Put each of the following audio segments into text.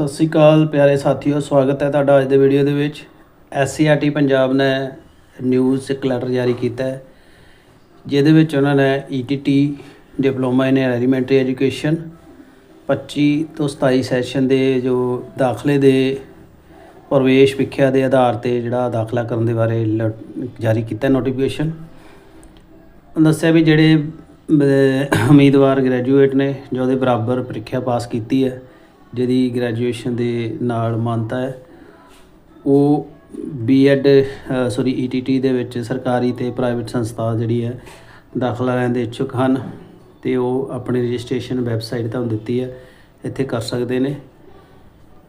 ਸਤਿ ਸ੍ਰੀ ਅਕਾਲ ਪਿਆਰੇ ਸਾਥੀਓ, ਸਵਾਗਤ ਹੈ ਤੁਹਾਡਾ ਅੱਜ ਦੇ ਵੀਡੀਓ ਦੇ ਵਿੱਚ। ਐਸਸੀਆਰਟੀ ਪੰਜਾਬ ਨੇ ਨਿਊਜ਼ ਇੱਕ ਲੈਟਰ ਜਾਰੀ ਕੀਤਾ ਹੈ, ਜਿਹਦੇ ਵਿੱਚ ਉਹਨਾਂ ਨੇ ETT diploma in elementary education 25 ਤੋਂ 27 ਸੈਸ਼ਨ ਦੇ ਜੋ ਦਾਖਲੇ ਦੇ ਪ੍ਰਵੇਸ਼ ਪ੍ਰੀਖਿਆ ਦੇ ਆਧਾਰ ਤੇ ਜਿਹੜਾ ਦਾਖਲਾ ਕਰਨ ਦੇ ਬਾਰੇ ਲ- ਜਾਰੀ ਕੀਤਾ ਨੋਟੀਫਿਕੇਸ਼ਨ ਦੱਸਿਆ ਵੀ ਜਿਹੜੇ ਉਮੀਦਵਾਰ ਗ੍ਰੈਜੂਏਟ ਨੇ, ਜੋ ਉਹਦੇ ਬਰਾਬਰ ਪ੍ਰੀਖਿਆ ਪਾਸ ਕੀਤੀ ਹੈ ਜਿਹਦੀ ਗ੍ਰੈਜੂਏਸ਼ਨ ਦੇ ਨਾਲ ਮਾਨਤਾ ਹੈ। ਉਹ ਬੀਐਡ ਸੌਰੀ ਈਟੀਟੀ ਦੇ ਵਿੱਚ ਸਰਕਾਰੀ ਤੇ ਪ੍ਰਾਈਵੇਟ ਸੰਸਥਾ ਜਿਹੜੀ ਹੈ, ਦਾਖਲਾ ਲੈਣ ਦੇ ਇੱਛੁਕ ਹਨ ਤੇ ਉਹ ਆਪਣੀ ਰਜਿਸਟ੍ਰੇਸ਼ਨ ਵੈਬਸਾਈਟ ਤੁਹਾਨੂੰ ਦਿੱਤੀ ਹੈ, ਇੱਥੇ ਕਰ ਸਕਦੇ ਨੇ।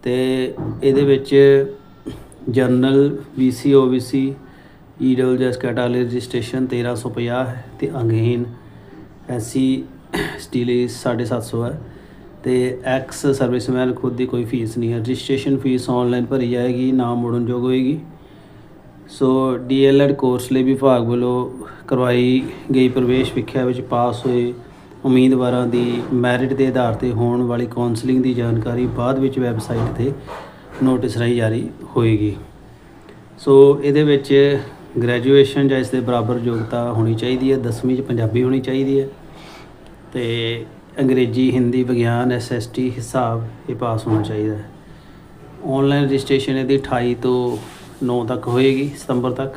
ਤੇ ਇਹਦੇ ਵਿੱਚ general BC OBC EWS category registration 1350 ਹੈ ਤੇ ਅੰਗਹੀਨ ਐਸਸੀ ਸਟੀਲੀ 750 ਹੈ। ਤੇ ਐਕਸ ਸਰਵਿਸਮੈਨ ਖੁਦ ਦੀ ਕੋਈ ਫੀਸ ਨਹੀਂ ਹੈ। ਰਜਿਸਟ੍ਰੇਸ਼ਨ ਫੀਸ ਆਨਲਾਈਨ ਭਰੀ ਜਾਏਗੀ ਨਾਮ ਮੁੜਨਯੋਗ ਹੋਏਗੀ। ਸੋ ਡੀਐਲਐਡ ਕੋਰਸ ਲਈ ਵਿਭਾਗ ਵੱਲੋਂ ਕਰਵਾਈ ਗਈ ਪ੍ਰਵੇਸ਼ ਪ੍ਰੀਖਿਆ ਵਿੱਚ ਪਾਸ ਹੋਏ ਉਮੀਦਵਾਰਾਂ ਦੀ ਮੈਰਿਟ ਦੇ ਆਧਾਰ ਤੇ ਹੋਣ ਵਾਲੀ ਕਾਉਂਸਲਿੰਗ ਦੀ ਜਾਣਕਾਰੀ ਬਾਅਦ ਵਿੱਚ ਵੈਬਸਾਈਟ ਤੇ ਨੋਟਿਸ ਰਾਹੀਂ ਜਾਰੀ ਹੋਏਗੀ। ਸੋ ਇਹਦੇ ਵਿੱਚ ਗ੍ਰੈਜੂਏਸ਼ਨ ਜਾਂ ਇਸ ਦੇ ਬਰਾਬਰ ਯੋਗਤਾ ਹੋਣੀ ਚਾਹੀਦੀ ਹੈ 10ਵੀਂ ਚ ਪੰਜਾਬੀ ਹੋਣੀ ਚਾਹੀਦੀ ਹੈ ਤੇ ਅੰਗਰੇਜ਼ੀ, ਹਿੰਦੀ ਵਿਗਿਆਨ ਐਸਐਸਟੀ ਹਿਸਾਬ ਇਹ ਪਾਸ ਹੋਣਾ ਚਾਹੀਦਾ ਹੈ। ਆਨਲਾਈਨ ਰਜਿਸਟ੍ਰੇਸ਼ਨ ਇਹਦੀ 28 ਤੋਂ 9 ਤੱਕ ਹੋਏਗੀ, ਸਤੰਬਰ ਤੱਕ।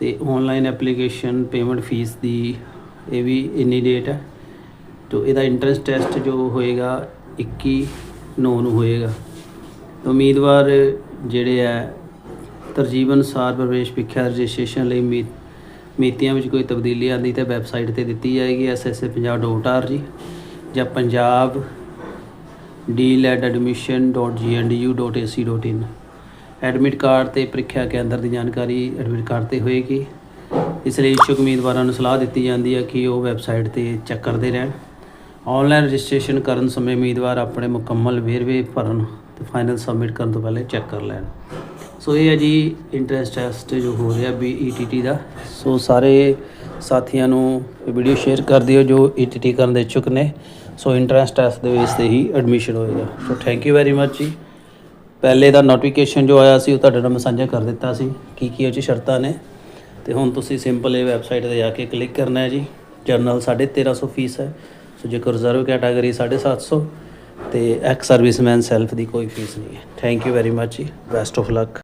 ਤੇ ਆਨਲਾਈਨ ਐਪਲੀਕੇਸ਼ਨ ਪੇਮੈਂਟ ਫੀਸ ਦੀ ਇਹ ਵੀ ਇੰਨੀ ਡੇਟ ਹੈ। ਤੋ ਇਹਦਾ ਇੰਟਰੈਂਸ ਟੈਸਟ ਜੋ ਹੋਏਗਾ 21 9 ਨੂੰ ਹੋਏਗਾ। ਉਮੀਦਵਾਰ ਜਿਹੜੇ ਹੈ ਤਰਜੀਬ ਅਨੁਸਾਰ ਪ੍ਰਵੇਸ਼ ਪ੍ਰੀਖਿਆ ਰਜਿਸਟ੍ਰੇਸ਼ਨ ਲਈ ਮੀ- ਮਿਤੀਆਂ ਵਿੱਚ ਕੋਈ ਤਬਦੀਲੀ ਆਉਂਦੀ ਤਾਂ ਵੈਬਸਾਈਟ ਤੇ ਦਿੱਤੀ ਜਾਏਗੀ ssa.ਪੰਜਾਬ.org ਜਾਂ ਪੰਜਾਬ dledadmission.gndu.ac.in ਐਡਮਿਟ ਕਾਰਡ ਤੇ ਪ੍ਰੀਖਿਆ ਕੇਂਦਰ ਦੀ ਜਾਣਕਾਰੀ ਐਡਮਿਟ ਕਾਰਡ ਤੇ ਹੋਏਗੀ। ਇਸ ਲਈ ਇਛੁੱਕ ਉਮੀਦਵਾਰਾਂ ਨੂੰ ਸਲਾਹ ਦਿੱਤੀ ਜਾਂਦੀ ਹੈ ਕਿ ਉਹ ਵੈਬਸਾਈਟ ਤੇ ਚੈੱਕ ਕਰਦੇ ਰਹਿਣ। ਆਨਲਾਈਨ ਰਜਿਸਟ੍ਰੇਸ਼ਨ ਕਰਨ ਸਮੇਂ ਉਮੀਦਵਾਰ ਆਪਣੇ ਮੁਕੰਮਲ ਵੇਰਵੇ ਭਰਨ ਤੇ ਫਾਈਨਲ ਸਬਮਿਟ ਕਰਨ ਤੋਂ ਪਹਿਲੇ ਚੈੱਕ ਕਰ ਲੈਣ। ਸੋ ਇਹ ਹੈ ਜੀ ਇੰਟਰੈਸਟ ਟੈਸਟ ਜੋ ਹੋ ਰਿਹਾ ਬੀਈਟੀਟੀ ਦਾ। ਸੋ ਸਾਰੇ ਸਾਥੀਆਂ ਨੂੰ ਵੀਡੀਓ ਸ਼ੇਅਰ ਕਰ ਦਿਓ ਜੋ ਈਟੀਟੀ ਕਰਨ ਦੇ ਇਛੁਕ ਨੇ। ਸੋ ਇੰਟਰੈਂਸ ਟੈਸਟ ਦੇ ਬੇਸ ਤੇ ਹੀ ਐਡਮਿਸ਼ਨ ਹੋਏਗਾ। So thank you very much ਜੀ। ਪਹਿਲੇ ਦਾ ਨੋਟੀਫਿਕੇਸ਼ਨ ਜੋ ਆਇਆ ਸੀ, ਉਹ ਤੁਹਾਡੇ ਨਾਲ ਮੈਂ ਸਾਂਝਾ ਕਰ ਦਿੱਤਾ ਸੀ। ਕੀ ਕੀ ਉਹ 'ਚ ਸ਼ਰਤਾਂ ਨੇ। ਤੇ ਹੁਣ ਤੁਸੀਂ ਸਿੰਪਲ ਇਹ ਵੈਬਸਾਈਟ ਤੇ ਜਾ ਕੇ ਕਲਿੱਕ ਕਰਨਾ ਹੈ ਜੀ। ਜਰਨਲ 1350 ਫੀਸ ਹੈ। ਸੋ ਜੇਕਰ ਰਿਜ਼ਰਵ ਕੈਟਾਗਰੀ 750 ਤੇ ਐਕਸ ਸਰਵਿਸਮੈਨ ਸੈਲਫ ਦੀ ਕੋਈ ਫੀਸ ਨਹੀਂ ਹੈ। ਥੈਂਕ ਯੂ ਵੈਰੀ ਮੱਚ ਜੀ। Best of luck